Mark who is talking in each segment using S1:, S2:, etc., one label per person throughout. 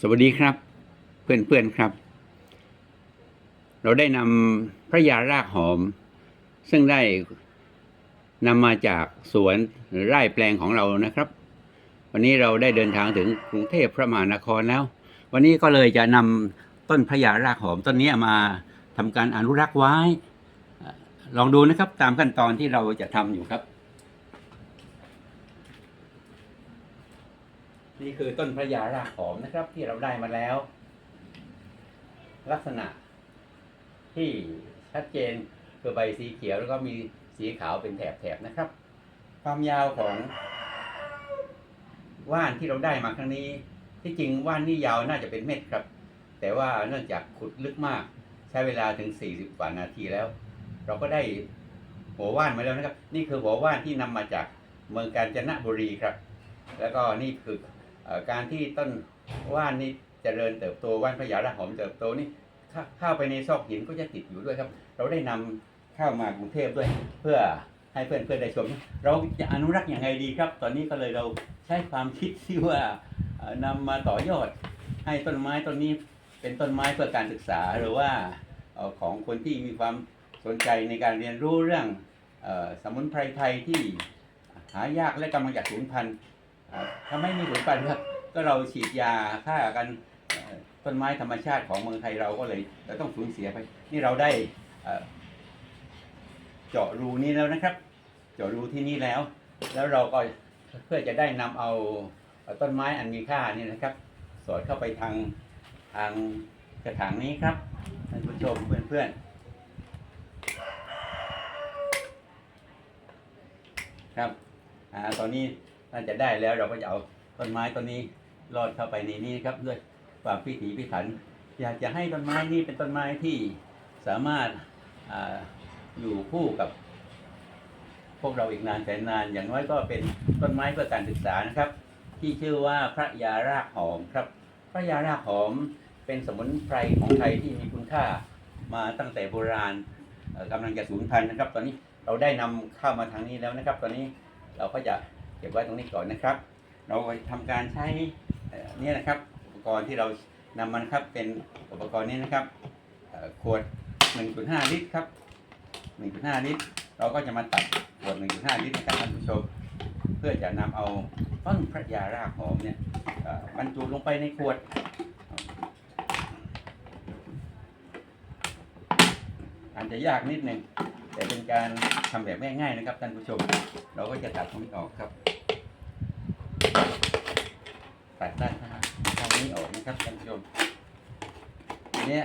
S1: สวัสดีครับ เพื่อนๆครับ เราได้นำพระยารากหอม ซึ่งได้นำมาจากสวนไร่แปลงของเรานะครับ วันนี้เราได้เดินทางถึงกรุงเทพพระมหานครแล้ว วันนี้ก็เลยจะนำต้นพระยารากหอมต้นนี้มาทำการอนุรักษ์ไว้ ลองดูนะครับตามขั้นตอนที่เราจะทำอยู่ครับ นี่คือต้นพระยารากหอมนะครับ ที่เราได้มาแล้ว ลักษณะที่ชัดเจนคือใบสีเขียวแล้วก็มีสีขาวเป็นแถบๆนะครับ ความยาวของว่านที่เราได้มาครั้งนี้ ที่จริงว่านนี่ยาวน่าจะเป็นเม็ดครับ แต่ว่าเนื่องจากขุดลึกมาก ใช้เวลาถึง 40กว่านาทีแล้ว เราก็ได้หัวว่านมาแล้วนะครับ นี่คือหัวว่านที่นำมาจากเมืองกาญจนบุรีครับ แล้วก็นี่คือ การที่ต้นว่านนี่เจริญเติบโตว่านพญาระหอมเติบโตนี่เข้าไปในซอกหินก็จะติดอยู่ด้วยครับ เราได้นำเข้ามากรุงเทพด้วย เพื่อให้เพื่อนเพื่อนๆได้ชม เราจะอนุรักษ์อย่างไรดีครับ ตอนนี้ก็เลยเราใช้ความคิดที่ว่าเอ่อนำมาต่อยอด ให้ต้นไม้ต้นนี้เป็นต้นไม้เพื่อการศึกษาหรือว่าของคนที่มีความสนใจในการเรียนรู้เรื่องสมุนไพรไทยที่หายากและกำลังจะสูญพันธุ์ อ่าถ้าไม่มีผลปันครับก็เราฉีดยาฆ่ากันต้นไม้ธรรมชาติของเมืองไทยเราก็เลยเราต้องสูญเสียไป นี่เราได้เจาะรูนี้แล้วนะครับ เจาะรูที่นี่แล้ว แล้วเราก็เพื่อจะได้นำเอาเอาต้นไม้อันมีค่านี่นะครับ สอดเข้าไปทางทางกระถางนี้ครับท่านผู้ชมเพื่อนๆครับอ่าตอนนี้ น่าจะได้แล้วเราก็จะเอาต้นไม้ต้นนี้รอดเข้าไปในนี้ครับด้วยความพิถีพิถัน อยากจะให้ต้นไม้นี้เป็นต้นไม้ที่สามารถออยู่คู่กับ พวกเราอีกนานแสนนาน อย่างน้อยก็เป็นต้นไม้เพื่อการศึกษานะครับ ที่ชื่อว่าพระยารากหอมครับ พระยารากหอมเป็นสมุนไพรของไทยที่มีคุณค่ามาตั้งแต่โบราณเอ่อกำลังจะสูญพันธุ์นะครับ ตอนนี้เราได้นำเข้ามาทางนี้แล้วนะครับ ตอนนี้เราก็จะ เก็บไว้ตรงนี้ก่อนนะครับ เราทำการใช้เนี่ยนะครับอุปกรณ์ที่เรานำมันครับเป็นอุปกรณ์นี้นะครับขวด 1.5 ลิตรครับ 1.5 ลิตร เราก็จะมาตัดขวด 1.5 ลิตรนะครับท่านผู้ชม เพื่อจะนำเอาต้นพระยารากหอมเนี่ยบรรจุลงไปในขวดอาจจะยากนิดหนึ่ง แต่เป็นการทำแบบง่ายๆนะครับท่านผู้ชม เราก็จะตัดตรงนี้ออกครับ ตัดด้านข้างทางนี้ออกนะครับท่านผู้ชมอันนี้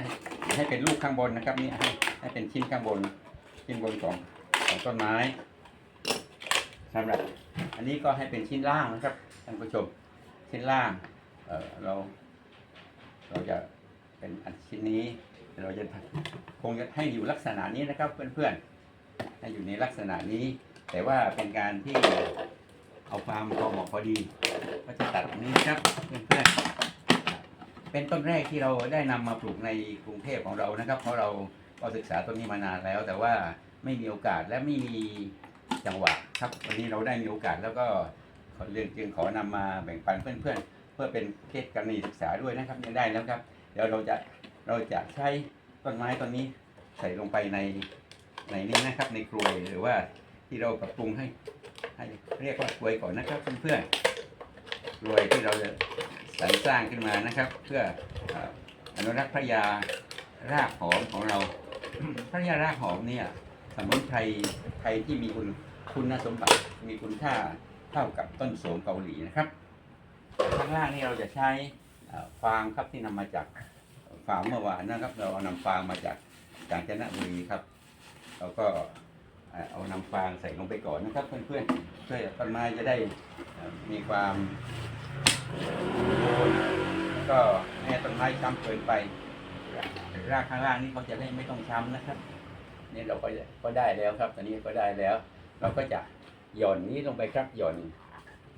S1: ให้เป็นลูกข้างบนนะครับนี่ให้ให้เป็นชิ้นข้างบนชิ้นบนของของต้นไม้สำหรับอันนี้ก็ให้เป็นชิ้นล่างนะครับท่านผู้ชม ชิ้นล่างเออเรา เราจะเป็นอันชิ้นนี้ เราจะคงจะให้อยู่ลักษณะนี้นะครับเพื่อนๆ ให้อยู่ในลักษณะนี้ แต่ว่าเป็นการที่เอาความพอเหมาะพอดี ก็จะตัดนี้ครับเพื่อนๆเป็นต้นแรกที่เราได้นำมาปลูกในกรุงเทพของเรานะครับ เพราะเราก็ศึกษาต้นนี้มานานแล้ว แต่ว่าไม่มีโอกาสและไม่มีจังหวะครับวันนี้เราได้มีโอกาสแล้วก็ขอเรียนจึงขอนำมาแบ่งปันเพื่อนๆ เพื่อเป็นเคสกรณีศึกษาด้วยนะครับยังได้แล้วครับ เดี๋ยวเราจะเราจะใช้ต้นไม้ต้นนี้ใส่ลงไปใน ในนี้นะครับ ในกรวยหรือว่าที่เราปรับปรุงให้ให้เรียกว่ากลวยก่อนนะครับเพื่อนๆกลวยที่เราจะสรรสร้างขึ้นมานะครับ เพื่ออนุรักษ์พระยารากหอมของเรา พระยารากหอมเนี่ยสมุนไพรไทยที่มีคุณคุณสมบัติมีคุณค่าเท่ากับต้นโสมเกาหลีนะครับข้างล่างนี่เราจะใช้ฟางครับที่นำมาจากฟางเมื่อวานนะครับ เราเอานำฟางมาจากกาญจนบุรีครับ เราก็เอานำฟางใส่ลงไปก่อนนะครับ เพื่อนๆเพื่อต้นไม้จะได้มีความโคนแล้วก็ไม่ให้ต้นไม้ช้ำเกินไปรากข้างล่างนี่เขาจะได้ไม่ต้องช้ำนะครับนี่เราก็ก็ได้แล้วครับ ตอนนี้ก็ได้แล้ว เราก็จะหย่อนนี้ลงไปครับหย่อน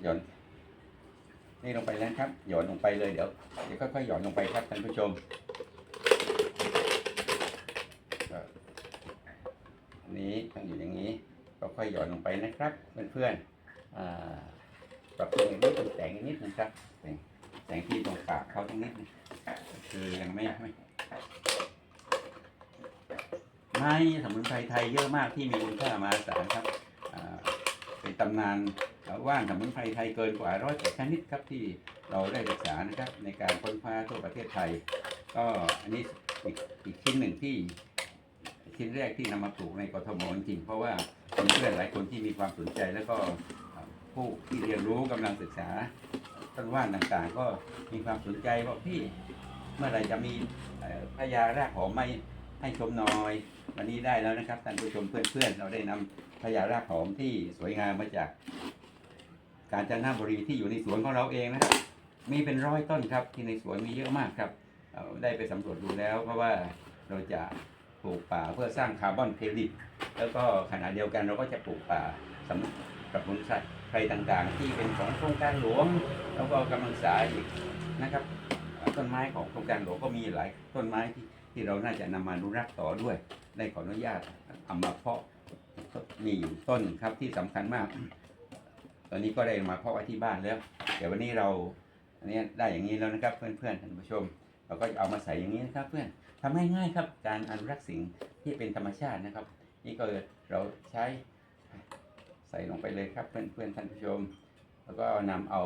S1: หย่อน นี่ลงไปแล้วครับหย่อนลงไปเลยเดี๋ยวเดี๋ยวค่อยๆหย่อนลงไปครับท่านผู้ชมก็อั นี้ต้องอยู่อย่างนี้ ก็ค่อยหย่อนลงไปนะครับเพื่อนๆปรับปรุงอีกนิดตกแต่งนิดนะครับแต่งแซงที่ตรงปากเขาตรงนี้คือยังไม่ไม่ไม้สมุนไพรไทยเยอะมากที่มีคุณค่ามาศาลครับเป็นตำนานว่านสมุนไพรไทยเกินกว่าร้อยชนิดครับที่เราได้ศึกษานะครับ ในการค้นคว้าทั่วประเทศไทย ก็อันนี้อีกอีกชิ้นหนึ่งที่ ชิ้นแรกที่นำมาปลูกในกทมจริงเพราะว่ามีเพื่อนหลายคนที่มีความสนใจแล้วก็ผู้ที่เรียนรู้กำลังศึกษาต้นว่านต่างๆ ก็มีความสนใจว่าพี่เมื่อไหรจะมีพญารากหอมไม่ให้ชมหน่อยวันนี้ได้แล้วนะครับท่านผู้ชมเพื่อนๆ เราได้นำพญารากหอมที่สวยงามมาจาก กาญจนบุรีที่อยู่ในสวนของเราเองนะครับมีเป็นร้อยต้นครับที่ในสวนมีเยอะมากครับได้ไปสำรวจดูแล้ว เพราะว่าเราจะ ปลูกป่าเพื่อสร้างคาร์บอนเครดิต แล้วก็ขณะเดียวกันเราก็จะปลูกป่าสำหรับผลสัตว์ไพรต่างๆ ที่เป็นของโครงการหลวง แล้วก็กำลังศึกษาอีกนะครับต้นไม้ของโครงการหลวงก็มีหลายต้นไม้ที่ที่เราน่าจะนำมาอนุรักษ์ต่อด้วย ได้ขออนุญาตเอามาเพาะมีอยู่ต้นครับที่สำคัญมาก ตอนนี้ก็ได้มาเพาะไว้ที่บ้านแล้ว เดี๋ยววันนี้เราอันนี้ได้อย่างนี้แล้วนะครับ เพื่อนๆท่านผู้ชม เราก็จะเอามาใส่อย่างนี้นะครับเพื่อน ทำง่ายๆครับ การอนุรักษ์สิ่งที่เป็นธรรมชาตินะครับ นี่ก็เราใช้ใส่ลงไปเลยครับเพื่อนๆท่านผู้ชม แล้วก็นำเอา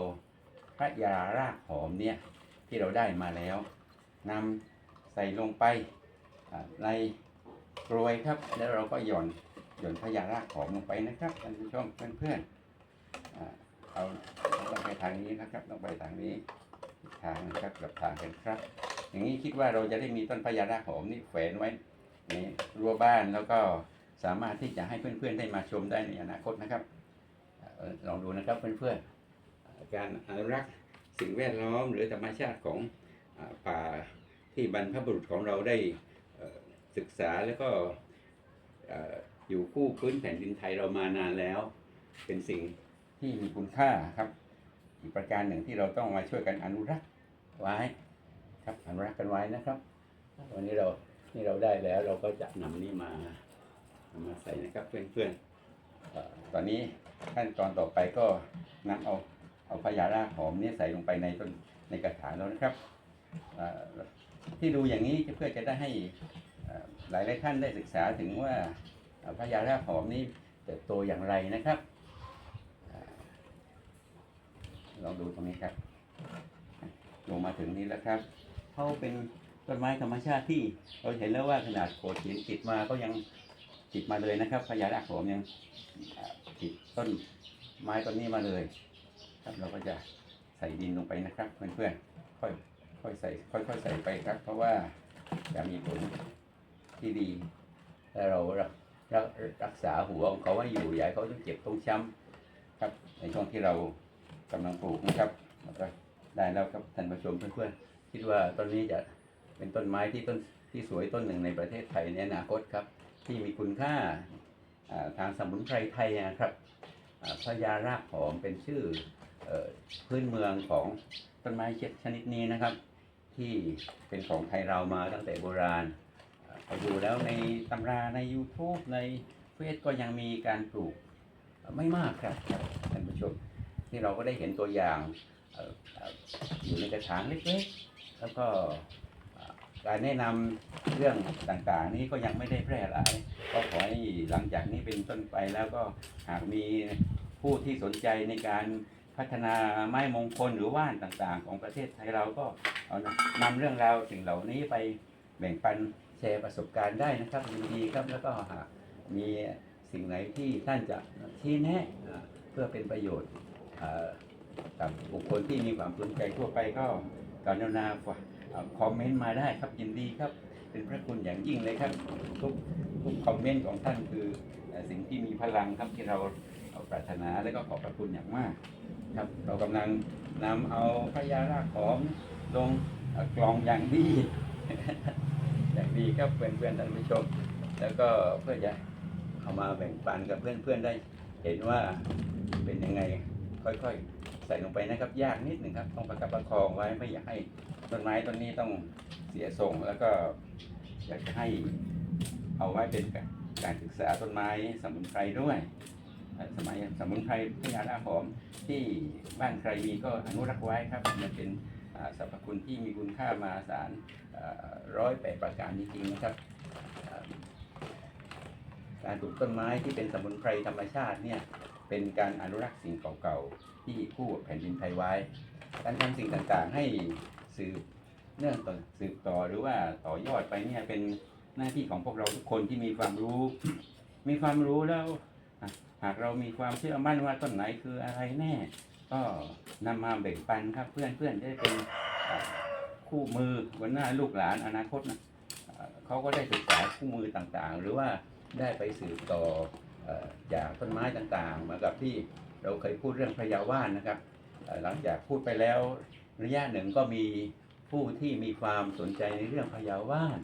S1: พระยารากหอมเนี่ยที่เราได้มาแล้วนำใส่ลงไปในกรวยครับ แล้วเราก็หย่อนหย่อนพระยารากหอมลงไปนะครับท่านผู้ชมเพื่อนๆอ่าเอาต้องไปทางนี้นะครับต้องไปทางนี้ทางนะครับกับทางกันครับ อย่างนี้คิดว่าเราจะได้มีต้นพญารากหอมนี่แฝนไว้ในรั้วบ้านแล้วก็สามารถที่จะให้เพื่อนๆได้มาชมได้ในอนาคตนะครับลองดูนะครับเพื่อนๆการอนุรักษ์สิ่งแวดล้อมหรือธรรมชาติของป่าที่บรรพบุรุษของเราได้ศึกษาแล้วก็เอ่ออยู่คู่พื้นแผ่นดินไทยเรามานานแล้ว เป็นสิ่งที่มีคุณค่าครับ อีกประการหนึ่งที่เราต้องมาช่วยกันอนุรักษ์ไว้ ครับอนุรักษ์กันไว้นะครับวันนี้เรานี่เราได้แล้วเราก็จะนำนี่มานำมาใส่นะครับเพื่อนๆเอ่อตอนนี้ขั้นตอนต่อไปก็นำเอาเอาพญารากหอมนี่ใส่ลงไปในต้นในกระถางแล้วนะครับที่ดูอย่างนี้เพื่อจะได้ให้หลายหลายๆท่านได้ศึกษาถึงว่าพญารากหอมนี้เติบโตอย่างไรนะครับลองดูตรงนี้ครับ ลงมาถึงนี้แล้วครับ เขาเป็นต้นไม้ธรรมชาติที่เราเห็นแล้วว่าขนาดโขดหินติดมาก็ยังติดมาเลยนะครับพญารากโหมยังติดต้นไม้ต้นนี้มาเลยครับเราก็จะใส่ดินลงไปนะครับเพื่อนๆค่อยค่อยใส่ค่อยๆใส่ไปครับ เพราะว่าจะมีผลที่ดีถ้าเรารักรักรักษาหัวของเขาไว้อยู่อย่าให้เขาต้องเจ็บต้องช้ำครับ ในช่วงที่เรากำลังปลูกนะครับแล้วก็ได้แล้วครับท่านผู้ชมเพื่อนๆ คิดว่าต้นนี้จะเป็นต้นไม้ที่ต้นที่สวยต้นหนึ่งในประเทศไทยในอนาคตครับ ที่มีคุณค่าทางสมุนไพรไทยนะครับพญารากหอมเป็นชื่อพื้นเมืองของต้นไม้ชนิดนี้นะครับ ที่เป็นของไทยเรามาตั้งแต่โบราณอ่าไปดูแล้วในตำราใน YouTube ในเฟซก็ยังมีการปลูกไม่มากครับท่านผู้ชมที่เราก็ได้เห็นตัวอย่างเอ่อเอ่ออยู่ในกระถางเล็กๆ แล้วก็การแนะนำเรื่องต่างๆ นี้ก็ยังไม่ได้แพร่หลายก็ขอให้หลังจากนี้เป็นต้นไปแล้วก็หากมีผู้ที่สนใจในการพัฒนาไม้มงคลหรือว่านต่างๆ ของประเทศไทยเราก็เอานำเรื่องราวสิ่งเหล่านี้ไปแบ่งปันแชร์ประสบการณ์ได้นะครับยินดีครับแล้วก็หากมีสิ่งไหนที่ท่านจะชี้แนะเพื่อเป็นประโยชน์กับบุคคลที่มีความสนใจทั่วไปก็ กรุณาฝากคอมเมนต์มาได้ครับยินดีครับ เป็นพระคุณอย่างยิ่งเลยครับ ทุกทุกคอมเมนต์ของท่านคือสิ่งที่มีพลังครับที่เราปรารถนาและก็ขอบพระคุณอย่างมากครับเรากำลังนำเอาพระยารากหอมลงกล่องอย่างดีอย่างดีครับเพื่อนๆท่านผู้ชม แล้วก็เพื่อจะเอามาแบ่งปันกับเพื่อนๆได้ เห็นว่าเป็นยังไงค่อยๆ ใส่ลงไปนะครับ ยากนิดหนึ่งครับ ต้องประคับประคองไว้ไม่อยากให้ต้นไม้ต้นนี้ต้องเสียทรงแล้วก็อยากจะให้เอาไว้เป็นการศึกษาต้นไม้สมุนไพรด้วย สมัยสมุนไพรพญานาคหอมที่บ้านใครมีก็อนุรักษ์ไว้ครับมันเป็นสรรพคุณที่มีคุณค่ามาศาลร้อยแปดประการจริงๆนะครับ การปลูกต้นไม้ที่เป็นสมุนไพรธรรมชาติเนี่ย เป็นการอนุรักษ์สิ่งเก่าๆ ที่คู่แผ่นดินไทยไว้ การทำสิ่งต่างๆ ให้สืบเนื่องต่อสืบต่อหรือว่าต่อยอดไปเนี่ยเป็นหน้าที่ของพวกเราทุกคนที่มีความรู้ มีความรู้แล้วหากเรามีความเชื่อมั่นว่าต้นไหนคืออะไรแน่ ก็นำมาแบ่งปันครับเพื่อนเพื่อนๆจะได้เป็นคู่มือวันหน้าลูกหลานอนาคตนะเขาก็ได้ศึกษาคู่มือต่างๆ หรือว่าได้ไปสืบต่อ อ่อจากต้นไม้ต่างๆ เหมือนกับที่เราเคยพูดเรื่องพระยาว่านนะครับ หลังจากพูดไปแล้วระยะหนึ่งก็มีผู้ที่มีความสนใจในเรื่องพยาว่าน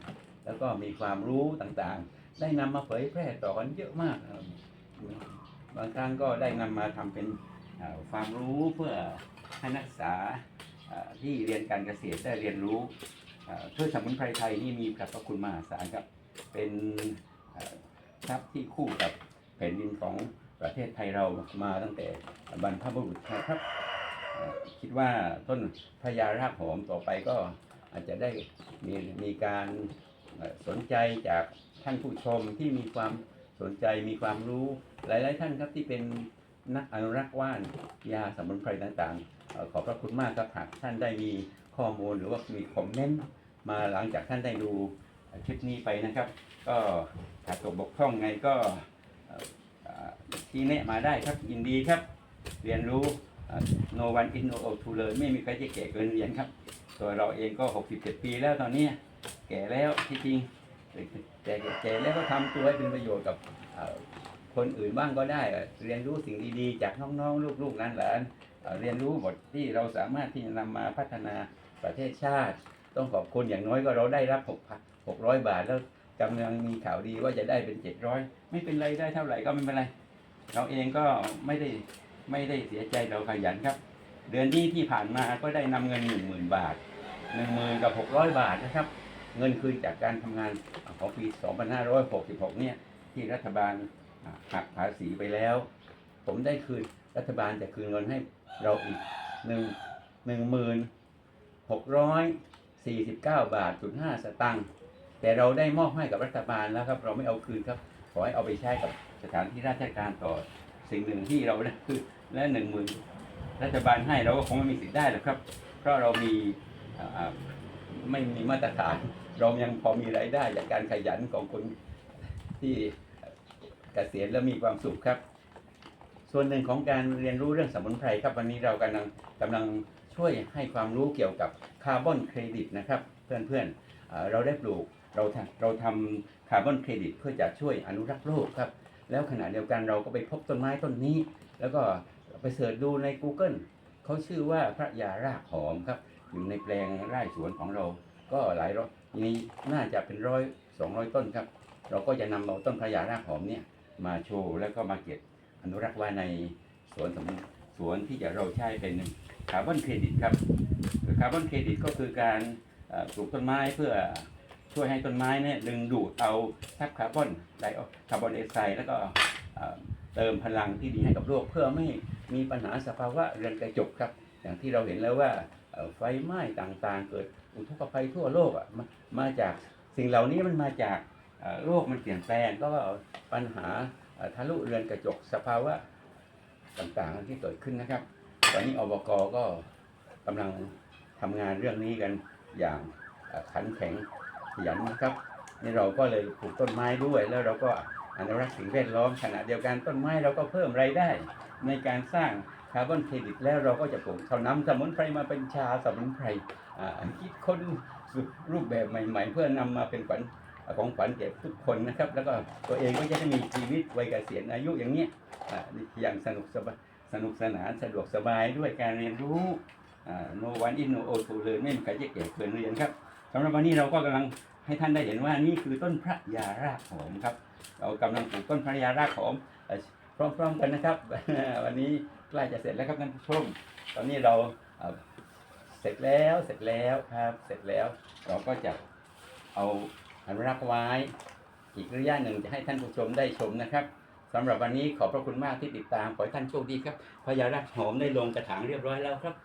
S1: แล้วก็มีความรู้ต่างๆ ได้นำมาเผยแพร่ต่อกันเยอะมาก บางครั้งก็ได้นำมาทำเป็นความรู้เพื่อให้นักศึกษาที่เรียนการเกษตรได้เรียนรู้เอ่อสมุนไพรไทยนี่มีพระคุณมหาศาลครับ เป็นทรัพย์ที่คู่กับ ผ่นดินของประเทศไทยเรามาตั้งแต่บรรพบุรุษนะครับ คิดว่าต้นพญารากหอมต่อไปก็อาจจะได้มีมีการสนใจจากท่านผู้ชมที่มีความสนใจมีความรู้หลาย ๆ ท่านครับที่เป็นนักอนุรักษ์ว่านยาสมุนไพรต่างๆ ขอบพระคุณมากครับหากท่านได้มีข้อมูลหรือว่ามีคอมเมนต์มาหลังจากท่านได้ดูคลิปนี้ไปนะครับ ก็หากตกบกพร่องไงก็ เอ่แนะมาได้ครับยินดีครับ เรียนรู้ no one is no old to learn ไม่มีใครจะแก่เกินเรียนครับ ตัวเราเองก็67ปีแล้วตอนนี้แก่แล้วที่จริงแต่แก่แล้วก็ทำตัวให้เป็นประโยชน์กับคนอื่นบ้างก็ได้ เรียนรู้สิ่งดีๆ จากน้องๆลูกๆหลานๆเอ่อเรียนรู้บทที่เราสามารถที่จะนำมาพัฒนาประเทศชาติ ต้องขอบคุณอย่างน้อยก็เราได้รับ6 600 บาทแล้วกำลังมีข่าวดีว่าจะได้เป็น 700 ไม่เป็นไรได้เท่าไหร่ก็ไม่เป็นไร เราเองก็ไม่ได้ไม่ได้เสียใจเราขยันครับ เดือนนี้ที่ผ่านมาก็ได้นำเงิน10,000บาท10,000กับ600บาทนะครับ เงินคืนจากการทำงานของปี2566เนี่ยที่รัฐบาลหักภาษีไปแล้ว ผมได้คืนรัฐบาลจะคืนเงินให้เราอีกหนึ่งหนึ่งหมื่นหกร้อยสี่สิบเก้าบาทจุดห้าสตางค์แต่เราได้มอบให้กับรัฐบาลแล้วครับ เราไม่เอาคืนครับ ขอให้เอาไปใช้กับ สถานที่ราชการต่อสิ่งหนึ่งที่เราได้คือและหนึ่งหมื่นรัฐบาลให้เราก็คงไม่มีสิทธิ์ได้หรอกครับ เพราะเรามีไม่มีมาตรฐาน เรายังพอมีรายได้จากการขยันของคนที่เกษียณแล้วมีความสุขครับ ส่วนหนึ่งของการเรียนรู้เรื่องสมุนไพรครับวันนี้เรากำลังกำลังช่วยให้ความรู้เกี่ยวกับคาร์บอนเครดิตนะครับ เพื่อนๆเอ่อเราได้ปลูกเราเราทำคาร์บอนเครดิตเพื่อจะช่วยอนุรักษ์โลกครับ แล้วขณะเดียวกันเราก็ไปพบต้นไม้ต้นนี้ แล้วก็ไปเสิร์ชดูใน Google เขาชื่อว่าพระยารากหอมครับ อยู่ในแปลงไร่สวนของเรา ก็หลายร้อยนี้น่าจะเป็นร้อยสองร้อยต้นครับ เราก็จะนำเอาต้นพระยารากหอมเนี่ยมาโชว์แล้วก็มาเก็บอนุรักษ์ไว้ในสวนสมสวนที่จะเราใช้เป็นคาร์บอนเครดิตครับคาร์บอนเครดิตก็คือการปลูกต้นไม้เพื่อ ช่วยให้ต้นไม้เนี่ยดึงดูดเอาทรัพย์คาร์บอนไดออกคาร์บอนไดออกไซด์แล้วก็เติมพลังที่ดีให้กับโลกเพื่อไม่มีปัญหาสภาวะเรือนกระจกครับ อย่างที่เราเห็นแล้วว่าไฟไหม้ต่างๆ เกิดอุทกภัยทั่วโลกอะมาจากสิ่งเหล่านี้มันมาจากโลกมันเปลี่ยนแปลงก็ปัญหาทะลุเรือนกระจกสภาวะต่างๆที่เกิดขึ้นนะครับ ตอนนี้อบกก็กำลังทำงานเรื่องนี้กันอย่างขันแข็ง ขยันนะครับนี่เราก็เลยปลูกต้นไม้ด้วย แล้วเราก็อนุรักษ์สิ่งแวดล้อมขณะเดียวกันต้นไม้เราก็เพิ่มรายได้ ในการสร้างคาร์บอนเครดิตแล้วเราก็จะปลูกเขานำสมุนไพรมาเป็นชาสมุนไพรอ่าคิดค้นรูปแบบใหม่ ๆ เพื่อนำมาเป็นขวัญของขวัญแก่ทุกคนนะครับ แล้วก็ตัวเองก็จะได้มีชีวิตวัยเกษียณอายุอย่างเนี้ยอ่าอย่างสนุกสบายสนุกสนานสะดวกสบายด้วยการเรียนรู้อ่า no one is no old to learn ไม่มีใครจะเก่เกินเรียนครับ สำหรับวันนี้เราก็กำลังให้ท่านได้เห็นว่านี่คือต้นพระยารากหอมครับ เรากำลังปลูกต้นพระยารากหอมพร้อมๆกันนะครับ วันนี้ใกล้จะเสร็จแล้วครับท่านผู้ชม ตอนนี้เราเสร็จแล้วเสร็จแล้วครับ เสร็จแล้วเราก็จะเอาอนุรักษ์ไว้ อีกระยะหนึ่งจะให้ท่านผู้ชมได้ชมนะครับสำหรับวันนี้ขอบพระคุณมากที่ติดตามขอให้ท่านโชคดีครับพญารักหอมได้ลงกระถางเรียบร้อยแล้วครับ